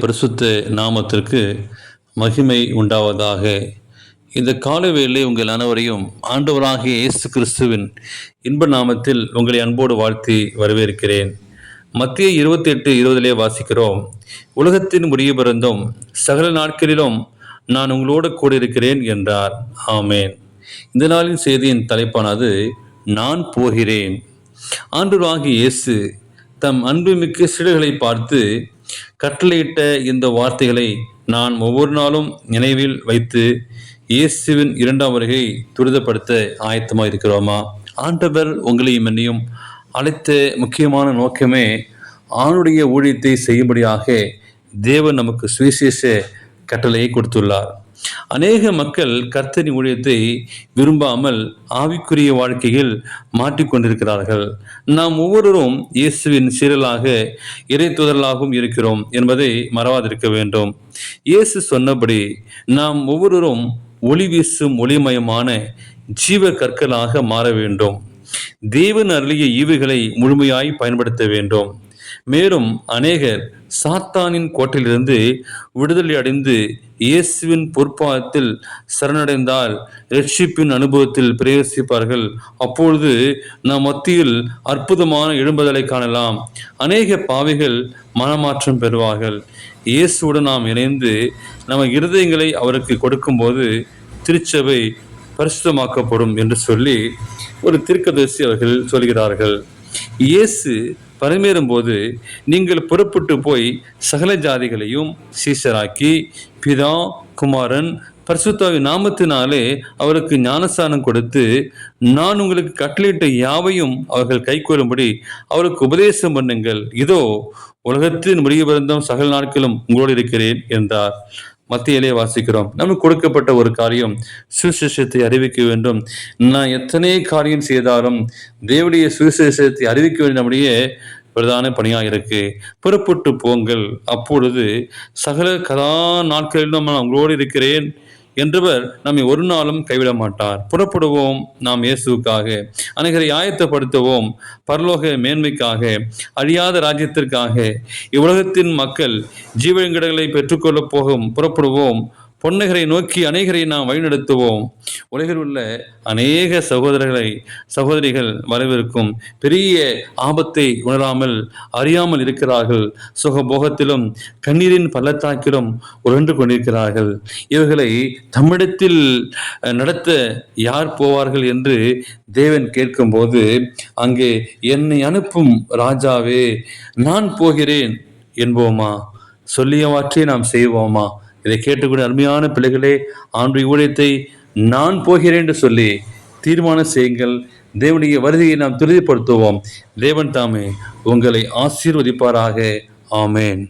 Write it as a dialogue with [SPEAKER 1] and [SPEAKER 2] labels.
[SPEAKER 1] பரிசுத்த நாமத்திற்கு மகிமை உண்டாவதாக. இந்த காலவேளை உங்கள் அனைவரையும் ஆண்டவராகிய இயேசு கிறிஸ்துவின் இன்ப நாமத்தில் உங்களை அன்போடு வாழ்த்தி வரவேற்கிறேன். மத்திய இருபத்தி எட்டு இருபதிலே வாசிக்கிறோம். உலகத்தின் முடிய பிறந்தும் சகல நாட்களிலும் நான் உங்களோடு கூடியிருக்கிறேன் என்றார். ஆமேன். இந்த நாளின் செய்தியின் தலைப்பானது நான் போகிறேன். ஆண்டவராகிய இயேசு தம் அன்புமிக்க சிறுகளை பார்த்து கட்டளையிட்ட இந்த வார்த்தைகளை நான் ஒவ்வொரு நாளும் நினைவில் வைத்து இயேசுவின் இரண்டாம் வருகை துரிதப்படுத்த ஆயத்தமாக இருக்கிறோமா? ஆண்டவர் உங்களையும் என்னையும் அழைத்த முக்கியமான நோக்கமே ஆணுடைய ஊழியத்தை செய்யும்படியாக தேவன் நமக்கு சுவிசேஷ கட்டளையை கொடுத்துள்ளார். அநேக மக்கள் கர்த்தரி ஊழியத்தை விரும்பாமல் ஆவிக்குரிய வாழ்க்கையில் மாட்டிக்கொண்டிருக்கிறார்கள். நாம் ஒவ்வொருவரும் இயேசுவின் சீரலாக இறைத்துதலாகவும் இருக்கிறோம் என்பதை மறவாதிருக்க வேண்டும். இயேசு சொன்னபடி நாம் ஒவ்வொருவரும் ஒளி வீசும் ஒளிமயமான ஜீவ கற்களாக மாற வேண்டும். தேவன் அருளிய ஈவுகளை முழுமையாய் பயன்படுத்த வேண்டும். மேலும் அநேகர் சாத்தானின் கோட்டையிலிருந்து விடுதலை அடைந்து இயேசுவின் பொற்பாதத்தில் சரணடைந்தால் ரட்சிப்பின் அனுபவத்தில் பிரவேசிப்பார்கள். அப்பொழுது நம் மத்தியில் அற்புதமான எழும்புதலை காணலாம். அநேக பாவிகள் மனமாற்றம் பெறுவார்கள். இயேசுவுடன் நாம் இணைந்து நம்ம இருதயங்களை அவருக்கு கொடுக்கும்போது திருச்சபை பரிசுத்தமாக்கப்படும் என்று சொல்லி ஒரு தீர்க்கதரிசி அவர்கள் சொல்கிறார்கள். இயேசு பரமேறும்போது நீங்கள் புறப்பட்டு போய் சகல ஜாதிகளையும் சீசராக்கி பிதா குமாரன் பரிசுத்தாவி நாமத்தினாலே அவருக்கு ஞானஸ்தானம் கொடுத்து நான் உங்களுக்கு கட்டளையிட்ட யாவையும் அவர்கள் கைக்கொள்ளும்படி அவருக்கு உபதேசம் பண்ணுங்கள். இதோ உலகத்தின் முடிவு பிறந்தம் சகல நாட்களும் உங்களோடு இருக்கிறேன் என்றார். மத்தியிலே வாசிக்கிறோம். நமக்கு கொடுக்கப்பட்ட ஒரு காரியம் சுவிசேஷத்தை அறிவிக்க வேண்டும். நான் எத்தனை காரியம் செய்தாலும் தேவடைய சுவிசேஷத்தை அறிவிக்க வேண்டும் நம்முடைய பிரதான பணியாக இருக்கு. புறப்பட்டு போங்கள். அப்பொழுது சகல கலா நாட்களிலும் நான் உங்களோடு இருக்கிறேன். என்றவர் நம்மை ஒரு நாளும் கைவிட மாட்டார். புறப்படுவோம் நாம் இயேசுவுக்காக. அனைகரை ஆயத்தப்படுத்துவோம் பரலோக மேன்மைக்காக அழியாத ராஜ்யத்திற்காக. இவ்வுலகத்தின் மக்கள் ஜீவன்கிடங்களை பெற்றுக்கொள்ளப் போகும் புறப்படுவோம். பொன்னகரை நோக்கி அநேகரை நாம் வழிநடத்துவோம். உலகில் உள்ள அநேக சகோதரர்களை சகோதரிகள் வரவிருக்கும் பெரிய ஆபத்தை உணராமல் அறியாமல் இருக்கிறார்கள். சுகபோகத்திலும் கண்ணீரின் பள்ளத்தாக்கிலும் உழன்று கொண்டிருக்கிறார்கள். இவர்களை தமிழத்தில் நடத்த யார் போவார்கள் என்று தேவன் கேட்கும்போது அங்கே என்னை அனுப்பும் ராஜாவே நான் போகிறேன் என்போமா? சொல்லியவாற்றே நாம் செய்வோமா? இதை கேட்டுக்கூடிய அருமையான பிள்ளைகளே ஆண்டு ஊழியத்தை நான் போகிறேன் என்று சொல்லி தீர்மானம் செய்யுங்கள். தேவனுடைய வருகையை நாம் துரிதப்படுத்துவோம். தேவன் தாமே உங்களை ஆசீர்வதிப்பாராக. ஆமேன்.